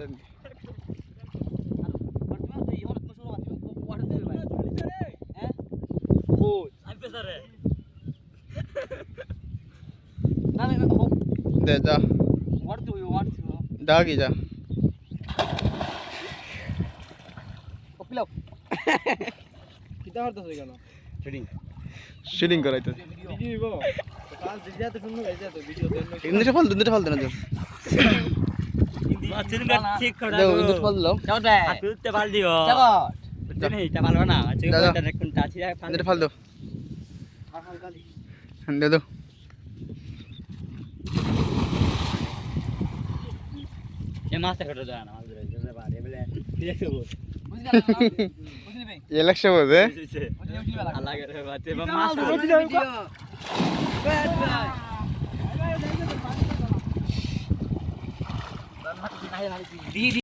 দেন। দে যা। যা কি যা। কিতা হরতাছ কেন শুটিং করাইতে। ভিডিও হইব কাল দিজা তো সুন্দর হইছে তো ভিডিও দেন ইন্দুটা ফল ইন্দুটা ফল দেন দাদা। কোনটা আছে ইন্দুটা 入るはずにビビ。